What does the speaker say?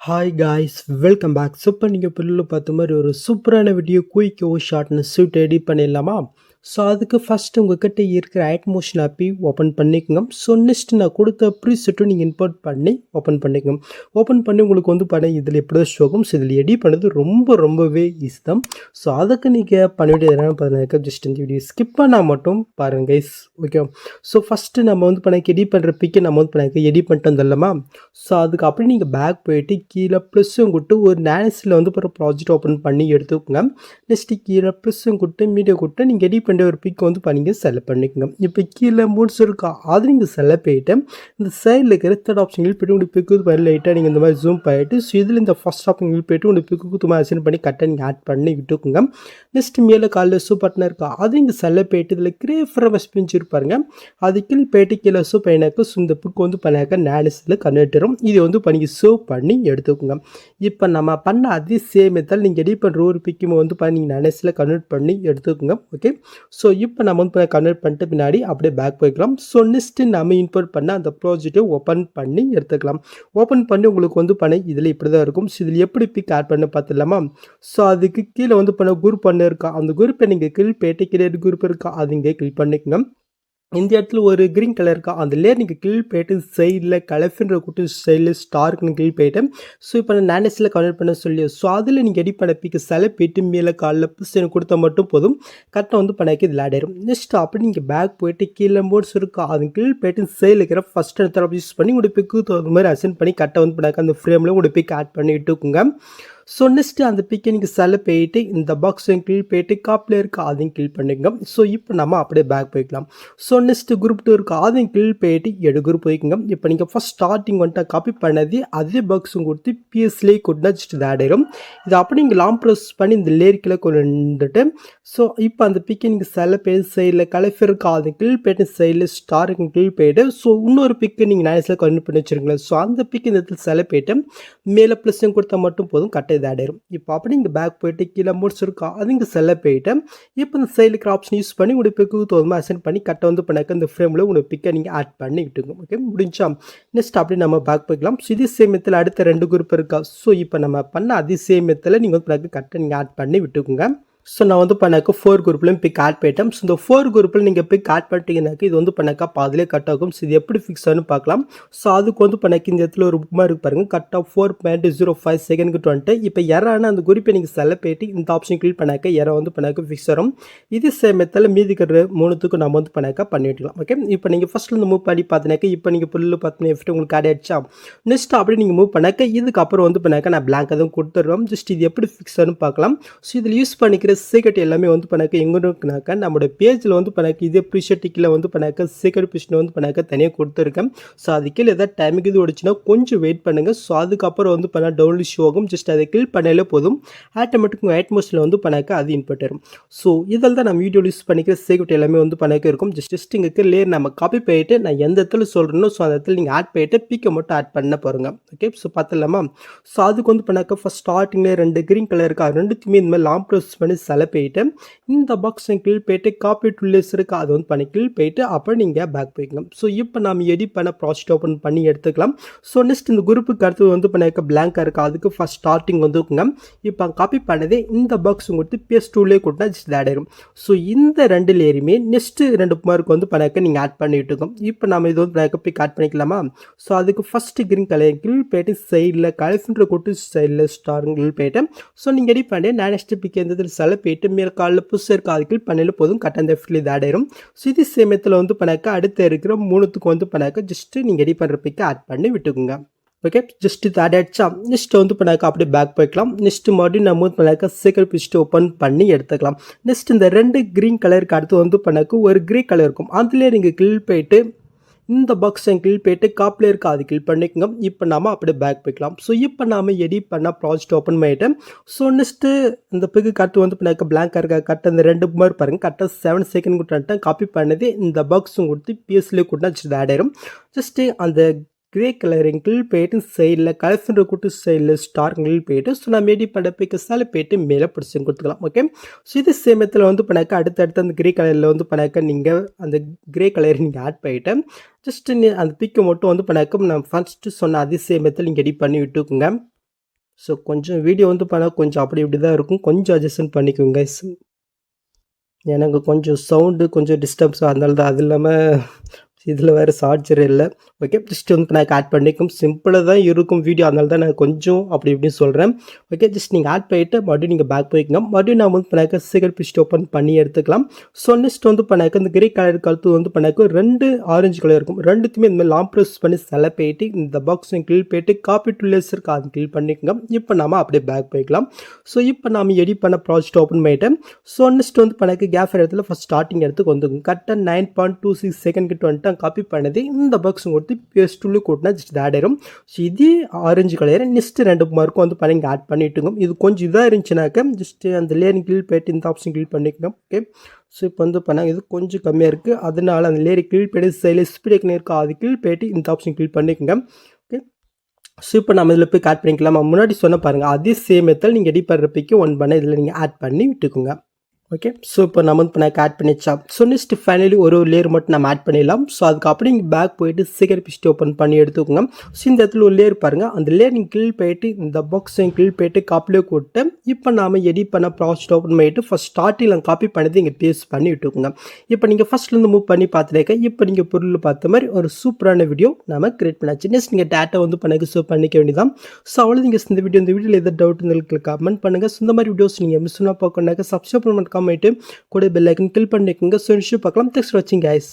Hi guys welcome back super நீங்கள் பிள்ளைல பார்த்த மாதிரி ஒரு சூப்பரான வீடியோ குயிக்கோ ஷார்ட்னு ஷூட் எடிட் பண்ணிடலாமா? ஸோ அதுக்கு ஃபஸ்ட்டு உங்ககிட்ட இருக்கிற ஆட்மோஷன் ஆப்பி ஓப்பன் பண்ணிக்கோங்க. ஸோ நெக்ஸ்ட் நான் கொடுத்த ப்ரீசெட்டும் நீங்கள் இம்போர்ட் பண்ணி ஓப்பன் பண்ணிக்கோங்க. ஓப்பன் பண்ணி உங்களுக்கு வந்து பண்ண இதில் எப்படி தான் ஷோகும் ஸோ இதில் எடிட் பண்ணது ரொம்ப ரொம்பவே ஈஸி தான். ஸோ அதுக்கு நீங்கள் பண்ண வேண்டியது என்னென்னு பார்த்தீங்கன்னா ஜஸ்ட் இந்த வீடியோ ஸ்கிப் பண்ணால் மட்டும் பாருங்கள் கைஸ் ஓகே ஸோ ஃபஸ்ட்டு நம்ம வந்து பண்ண எடிட் பண்ணுற பிக்கை நம்ம வந்து பண்ண எடிட் பண்ணிட்டு வந்துடலாமா ஸோ அதுக்கு அப்படி நீங்கள் பேக் போயிட்டு கீழே ப்ளஸ்ஸும் கொடுத்து ஒரு நேனஸில் வந்து ஒரு ப்ராஜெக்ட் ஓப்பன் பண்ணி எடுத்துக்கோங்க. நெக்ஸ்ட்டு கீழே ப்ளஸ்ஸும் கொடுத்து மீடியா கொடுத்து நீங்கள் எடிட் பண்ணுற ஒரு பிக் வந்து பண்ணிங்க செலக்ட் பண்ணிக்கோங்க. இப்போ கீழே மூணு இருக்கா அது நீங்கள் செலக்ட் போயிட்டு இந்த சைடில் இருக்கிற தேர்ட் ஆப்ஷன் போய்ட்டு உங்களுக்கு பிக்கு பண்ணி லைட்டாக நீங்கள் இந்த மாதிரி ஜூம் பண்ணிட்டு ஸோ இதில் இந்த ஃபஸ்ட் ஆப்ஷன் போய்ட்டு உங்களுக்கு பிக்கு குத்துமா அசைன் பண்ணி கரெக்டாக நீங்கள் ஆட் பண்ணி விட்டுக்குங்க. நெக்ஸ்ட் மேலே காலில் சூ பட்டன் இருக்கா அது இங்கே செலக்ட் போயிட்டு இதில் கிரே ஃப்ரவஸ் பிஞ்சு இருப்பாருங்க. அது கீழே போயிட்டு கீழே சூ பண்ணினாக்க ஸோ இந்த புக் வந்து பண்ணாக்க நேலிஸில் கன்வெர்ட்டரும் இதை வந்து பண்ணி சூ பண்ணி எடுத்துக்கோங்க. இப்போ நம்ம பண்ண அதே சேம் மெத்தட் நீங்கள் ரெடி பண்ணுற ஒரு பிக்குமே வந்து பண்ணி நேனஸில் கன்வெர்ட் பண்ணி எடுத்துக்கோங்க ஓகே ஸோ இப்போ நம்ம வந்து கன்வெர்ட் பண்ணிட்டு பின்னாடி அப்படியே பேக் போய்க்கலாம். ஸோ நெக்ஸ்ட்டு நம்ம இம்போர்ட் பண்ண அந்த ப்ராஜெக்ட்டை ஓப்பன் பண்ணி எடுத்துக்கலாம். ஓப்பன் பண்ணி உங்களுக்கு வந்து பண்ண இதில் இப்படி தான் இருக்கும். ஸோ இதில் எப்படி பிக் ஆட் பண்ண பார்த்துலாமா ஸோ அதுக்கு கீழே வந்து பண்ண குரூப் பண்ண இருக்கா? அந்த குரூப்பை நீங்கள் கிளிக் போயிட்டு கிரியேட் குரூப் இருக்கா? அது இங்கே கிளிக் பண்ணிக்கோங்க. இந்த இடத்துல ஒரு க்ரீன் கலர் இருக்கா? அந்த லேயர் நீங்கள் கீழ் போயிட்டு சைடில் கலஃபின்ற கூட்டு சைடில் ஸ்டார்க்குன்னு கீழ் போயிட்டு ஸோ இப்போ நான் நேனஸில் கன்வெர்ட் பண்ண சொல்லி ஸோ அதில் நீங்கள் எடி பண்ண பிக்கு சில போயிட்டு மேலே காலில் புஸ் எனக்கு கொடுத்தா மட்டும் போதும். கரெக்டாக வந்து பண்ணாக்கி இதில் ஆடிடும் நெக்ஸ்ட் அப்படி நீங்கள் பேக் போயிட்டு கீழே போர்ட்ஸ் இருக்கா? அது கீழ் போயிட்டு சைடில் இருக்கிற ஃபஸ்ட் இடத்துல யூஸ் பண்ணி உங்களுடைய பிக்கு தகுந்த மாதிரி அசென்ட் பண்ணி கரெக்டாக வந்து பண்ணாக்க அந்த ஃப்ரேமில் உங்களுடைய பிக் ஆட் பண்ணிட்டுக்குங்க ஸோ நெக்ஸ்ட்டு அந்த பிக்கை நீங்கள் செல்ல போயிட்டு இந்த பாக்ஸையும் கிளிக் போயிட்டு காப்பில் இருக்க அதையும் கிளிக் பண்ணிக்கோங்க ஸோ இப்போ நம்ம அப்படியே பேக் போய்க்கலாம் ஸோ நெக்ஸ்ட்டு குரூப் டூ இருக்குது அதையும் கிளிக் போயிட்டு எடு குரூப் போய்க்குங்க இப்போ நீங்கள் ஃபஸ்ட் ஸ்டார்டிங் வந்துட்டு காப்பி பண்ணது அதே பாக்ஸும் கொடுத்து பிஎஸ்லேயே கொண்டு ஜஸ்ட் இது ஆடிடும் இது அப்படி நீங்கள் லாங் ப்ரெஸ் பண்ணி இந்த லேரிக்கில் கொண்டுட்டு ஸோ இப்போ அந்த பிக்கை நீங்கள் செல்ல போய் சைடில் கலஃபர் இருக்கு அதை கிளிக் போயிட்டு சைடில் ஸ்டாருக்கு கிளிக் போயிட்டு ஸோ இன்னொரு பிக்கு நீங்கள் நைஸில் கன்வெர்ட் பண்ணி வச்சுருங்களேன் ஸோ அந்த பிக் இந்த இடத்துல சில போயிட்டு மேலே ப்ளஸ்ஸும் கொடுத்தா மட்டும் போதும் கட்டை இது ஆடிடும் இப்போ அப்படி இங்கே பேக் போயிட்டு கீழே முடிச்சிருக்கா அது இங்கே செல்ல போயிட்டு இப்போ இந்த செயலுக்கு ஆப்ஷன் யூஸ் பண்ணி உங்களுடைய பிக்கு தோதுமா அசென்ட் பண்ணி கட்டை வந்து பண்ணாக்க இந்த ஃப்ரேமில் உங்களுடைய பிக்கை நீங்கள் ஆட் பண்ணிக்கிட்டுங்க. ஓகே முடிஞ்சா நெக்ஸ்ட் அப்படி நம்ம பேக் போய்க்கலாம். ஸோ இதே சேமியத்தில் அடுத்த ரெண்டு குரூப் இருக்கா. ஸோ இப்போ நம்ம பண்ண அதே சேமியத்தில் நீங்கள் வந்து பிறகு கட்டை நீங்கள் ஆட் பண்ணி விட்டுக்குங்க. ஸோ நான் வந்து பண்ணாக்க ஃபோர் குரூப்லையும் பிக் ஆட் பண்ணிட்டேன் ஸோ இந்த ஃபோர் குரூப்பில் நீங்கள் பிக் ஆட் பண்ணிட்டீங்கன்னாக்க இது வந்து பண்ணாக்கா பாதிலே கட் ஆகும். ஸோ இது எப்படி ஃபிக்ஸ் ஆகும் பார்க்கலாம். ஸோ அதுக்கு வந்து பண்ணாக்க இந்த இடத்துல ஒரு புக் இருக்கு பாருங்க. Cut off four point zero five செகண்ட்க்கு twenty இப்போ எறான அந்த குரூப்பை நீங்கள் செல்ல போயிட்டு இந்த ஆப்ஷன் கிளிக் பண்ணாக்க எரை வந்து பண்ணாக்க ஃபிக்ஸ் வரும் இது சேமத்தில் மீதி இருக்கிற மூணுத்துக்கும் நம்ம வந்து பண்ணாக்கா பண்ணிவிட்டுலாம் ஓகே இப்போ நீங்கள் ஃபஸ்ட்டில் இந்த மூவ் பண்ணி பார்த்தினாக்க இப்போ நீங்கள் புல்லு பார்த்தீங்கன்னா எஃப்ட் உங்களுக்கு ஆட் ஆயிடுச்சா? நெக்ஸ்ட் அப்படி நீங்கள் மூவ் பண்ணாக்க இதுக்கப்புறம் வந்து பண்ணாக்க நான் பிளாங்க் எதுவும் கொடுத்துட்றோம். ஜஸ்ட் இது எப்படி ஃபிக்ஸ் ஆகும் பார்க்கலாம். ஸோ இதில் யூஸ் பண்ணிக்கிற சீக்கிரட் எல்லாமே வந்து பண்ணாக்க எங்கே இருக்குனாக்கா நம்மளோட பேஜில் வந்து பண்ணாக்க இதே ப்ரீஷர்ட்டிக்கில் வந்து பண்ணாக்க சீக்கிரம் பிஷன் வந்து பண்ணாக்க தனியாக கொடுத்துருக்கேன். ஸோ அது கீழே எதாவது டைமுக்கு இது ஓடிச்சுன்னா கொஞ்சம் வெயிட் பண்ணுங்கள் ஸோ அதுக்கப்புறம் வந்து பண்ணால் டவுன்லோட் ஷோ ஆகும். ஜஸ்ட் அதை கிளிக் பண்ணாலே போதும். ஆட்டோமேட்டிக் அட்மோஸ்டில் வந்து பண்ணாக்க அது இன்பட் வரும். ஸோ இதில் தான் நம்ம வீடியோ யூஸ் பண்ணிக்கிற சீக்கிரம் எல்லாமே வந்து பண்ணாக்க இருக்கும். ஜஸ்ட் ஜஸ்ட் இங்கே லேயர் நம்ம காப்பி போயிட்டு நான் எந்த இடத்துல சொல்கிறேனோ ஸோ அந்த இடத்துல நீங்கள் ஆட் பண்ணிட்டு பிக்கை மட்டும் ஆட் பண்ண போகிறோங்க ஓகே ஸோ பார்த்துலாமா ஸோ அதுக்கு வந்து பண்ணாக்க ஃபஸ்ட் ஸ்டார்டிங்கில் ரெண்டு க்ரீன் கலர் இருக்கா? ரெண்டுத்துமே இந்த மாதிரி லாங் ப்ரோசஸ் பண்ணி செல போயிட்டு இந்த பாக்ஸை கீழ் போயிட்டு காப்பி டுல்லேஸ் இருக்குது அதை வந்து பண்ணி கீழ் போயிட்டு அப்புறம் நீங்கள் பேக் போய்க்கலாம். ஸோ இப்போ நம்ம எடிட் பண்ண ப்ராஜெக்ட் ஓப்பன் பண்ணி எடுத்துக்கலாம். ஸோ நெக்ஸ்ட் இந்த குரூப்புக்கு அடுத்து வந்து பண்ணிக்க பிளாங்காக இருக்குது அதுக்கு ஃபஸ்ட் ஸ்டார்டிங் வந்துக்குங்க இப்போ காப்பி பண்ணதே இந்த பாக்ஸ் கொடுத்து பேஸ் டூலே கொடுத்தா ஜஸ்ட் ஆட் ஆயிடும் ஸோ இந்த ரெண்டு லேயருமே நெக்ஸ்ட்டு ரெண்டு மார்க் வந்து பண்ணாக்க நீங்கள் ஆட் பண்ணிட்டு இருக்கோம். இப்போ நம்ம இது வந்து பண்ணாக்க போய் ஆட் பண்ணிக்கலாமா? ஸோ அதுக்கு ஃபஸ்ட்டு கிரீன் கலர் கீழ் போயிட்டு சைடில் கலஃபின்ற கொடுத்து சைடில் ஸ்டாருங்கில் போயிட்டு ஸோ நீங்கள் எடிட் பண்ணி நான் நெக்ஸ்ட் பிக் எந்த சில போயிட்டு மேலே காலில் புதுசாக இருக்க அதுக்கு பண்ணல போதும் கட் அந்த எஃப்டில் இது ஆட் ஸோ இது வந்து பண்ணாக்க அடுத்து இருக்கிற மூணுத்துக்கு வந்து பண்ணாக்க ஜஸ்ட்டு நீங்கள் ரெடி பண்ணுற பிக்கை ஆட் பண்ணி விட்டுக்குங்க. ஓகே ஜஸ்ட் இது ஆட் ஆயிடுச்சா? நெக்ஸ்ட் வந்து பண்ணாக்க அப்படியே பேக் போய்க்கலாம். நெக்ஸ்ட் மறுபடியும் நம்ம வந்து பண்ணாக்க சீக்கிரம் பிடிச்சிட்டு ஓப்பன் பண்ணி எடுத்துக்கலாம். நெக்ஸ்ட் இந்த ரெண்டு க்ரீன் கலருக்கு அடுத்து வந்து பண்ணாக்க ஒரு க்ரீ கலர் இருக்கும். அதுலேயே நீங்கள் கிளில் போயிட்டு இந்த பாக்ஸ் கிளிக் போயிட்டு காப்பில் இருக்க அது கிளிக் பண்ணிக்கோங்க. இப்போ நாம அப்படியே பேக் போய்க்கலாம். ஸோ இப்போ நாம எடிட் பண்ண ப்ராஜெக்ட் ஓப்பன் பண்ணிட்டேன். ஸோ நெக்ஸ்ட்டு இந்த பிக்கு கட்டு வந்து பண்ணாக்க பிளாங்காக இருக்க கட்டு அந்த ரெண்டு மாதிரி பாருங்கள் கரெக்டாக செவன் செகண்ட் கொடுத்துட்டேன் காப்பி பண்ணது இந்த பாக்ஸும் கொடுத்து பிஎஸ்லேயே கொடுத்தா ஆட் ஆயிரும். ஜஸ்ட்டு அந்த கிரே கலரிங்கில் போயிட்டு சைடில் கலர்ஃபுல் கூட்டு சைடில் ஸ்டார்ங்கில் போயிட்டு ஸோ நான் மேடி பண்ண பிக்கஸால் போயிட்டு மேலே பிடிச்சி கொடுத்துக்கலாம் ஓகே ஸோ இது சேமத்தில் வந்து பண்ணாக்க அடுத்தடுத்து அந்த கிரே கலரில் வந்து பண்ணாக்க நீங்கள் அந்த கிரே கலர் நீங்கள் ஆட் பண்ணிவிட்டு ஜஸ்ட் அந்த பிக்கை மட்டும் வந்து பண்ணாக்க நான் ஃபஸ்ட்டு சொன்ன அதே சேமத்தில் நீங்கள் எடிட் பண்ணி விட்டுக்குங்க. ஸோ கொஞ்சம் வீடியோ வந்து பண்ணால் கொஞ்சம் அப்படி இப்படி தான் இருக்கும். கொஞ்சம் அட்ஜஸ்ட் பண்ணிக்கோங்க எனக்கு கொஞ்சம் சவுண்டு கொஞ்சம் டிஸ்டர்ப்ஸ் அதனால தான் அது இல்லாமல் இதில் வேறு சார்ஜர் இல்லை. ஓகே ஜஸ்ட் வந்து நான் ஆட் பண்ணிக்கும். சிம்பிளாக தான் இருக்கும் வீடியோ அதனால தான் நான் கொஞ்சம் அப்படி இப்படின்னு சொல்கிறேன் ஓகே ஜஸ்ட் நீங்கள் ஆட் பண்ணிவிட்டு மறுபடியும் நீங்கள் பேக் போய்க்கங்க. மறுபடியும் நான் வந்து பண்ணாக்க சிகரெட் பிஸ்ட் ஓப்பன் பண்ணி எடுத்துக்கலாம். ஸோ நெக்ஸ்ட் வந்து பண்ணாக்க இந்த கிரே கலர் கழுத்து வந்து பண்ணாக்க ரெண்டு ஆரஞ்சு கலர் இருக்கும். ரெண்டுத்துமே இந்த மாதிரி லாங் ப்ரெஸ் பண்ணி செல போயிட்டு இந்த பாக்ஸ் கிளில் போயிட்டு காப்பி டூ லேஸ் இருக்கு அது கிளில் பண்ணிக்கோங்க. இப்போ நாம அப்படியே பேக் போய்க்கலாம். ஸோ இப்போ நாம எடிட் பண்ண ப்ராஜெக்ட் ஓப்பன் பண்ணிட்டேன். ஸோ நெக்ஸ்ட் வந்து பண்ணாக்க கேஃப் இடத்துல ஃபஸ்ட் ஸ்டார்டிங் இடத்துக்கு வந்துங்க கரெக்டாக nine point two six second கிட்ட வந்துட்டு காப்பி பண்ணது இந்த பாக்ஸ் கொடுத்து பேஸ்ட்டுள்ளே கூட்டினா ஜஸ்ட் ஆட் ஆயிரும். ஸோ இது ஆரஞ்சு கலர் நெக்ஸ்ட் ரெண்டு மார்க்கும் வந்து பண்ணி ஆட் பண்ணிட்டுங்க இது கொஞ்சம் இதாக இருந்துச்சுனாக்க ஜஸ்ட் அந்த லேயரிங் கிளில் போயிட்டு இந்த ஆப்ஷன் கிளில் பண்ணிக்கணும். ஓகே ஸோ இப்போ வந்து பண்ணாங்க இது கொஞ்சம் கம்மியாக இருக்குது அதனால அந்த லேயரி கிளில் போயிட்டு சைடில் ஸ்பீடேக்கணும் இருக்கா அது கிளில் போயிட்டு இந்த ஆப்ஷன் கிளில் பண்ணிக்கோங்க. ஓகே ஸோ இப்போ நம்ம இதில் போய் ஆட் பண்ணிக்கலாம்? முன்னாடி சொன்ன பாருங்கள் அதே சேம் நீங்கள் எடிட் பண்ணுறப்பைக்கு ஒன் பண்ண இதில் நீங்கள் ஆட் பண்ணி விட்டுக்கோங்க. ஓகே ஸோ இப்போ நம்ம வந்து நான் ஆட் பண்ணிச்சா ஸோ நெக்ஸ்ட் ஃபைனலி ஒரு ஒரு லேயர் மட்டும் நம்ம ஆட் பண்ணிடலாம். ஸோ அதுக்கப்புறம் நீங்கள் பேக் போயிட்டு சீக்கிரம் பிஸ்ட் ஓப்பன் பண்ணி எடுத்துக்கோங்க. ஸோ இந்த இடத்துல ஒரு லேயர் பாருங்கள் அந்த லேயர் நீங்கள் கிளில் போயிட்டு இந்த பாக்ஸையும் கிளில் போயிட்டு காப்பிலே கூப்பிட்டு இப்போ நாம் எடிட் பண்ண ப்ராஜெக்ட் ஓப்பன் பண்ணிட்டு ஃபஸ்ட் ஸ்டார்டிங்கில் காப்பி பண்ணது இங்கே பேஸ்ட் பண்ணி விட்டுக்கோங்க. இப்போ நீங்கள் ஃபஸ்ட்லேருந்து மூவ் பண்ணி பார்த்துருக்க இப்போ நீங்கள் பொருள் பார்த்த மாதிரி ஒரு சூப்பரான வீடியோ நம்ம கிரியேட் பண்ணாச்சு. நெக்ஸ்ட் நீங்கள் டேட்டா வந்து பண்ண சேவ் பண்ணிக்க வேண்டியதான் ஸோ அவ்வளோ நீங்கள் இந்த வீடியோ இந்த வீடியோவில் எதாவது டவுட் இருந்தாலும் கமெண்ட் பண்ணுங்கள் ஸோ இந்த மாதிரி வீடியோஸ் நீங்கள் மிஸ் பண்ணால் பார்க்கணுன்னாக்க சப்ஸ்கிரைப் பண்ண கமெண்ட்டு கூட பெல் ஐக்கன் கிளிக் பண்ணிக்கோங்க ஸோ பார்க்கலாம் தேங்க்ஸ் ஃபார் வாட்சிங் கைஸ்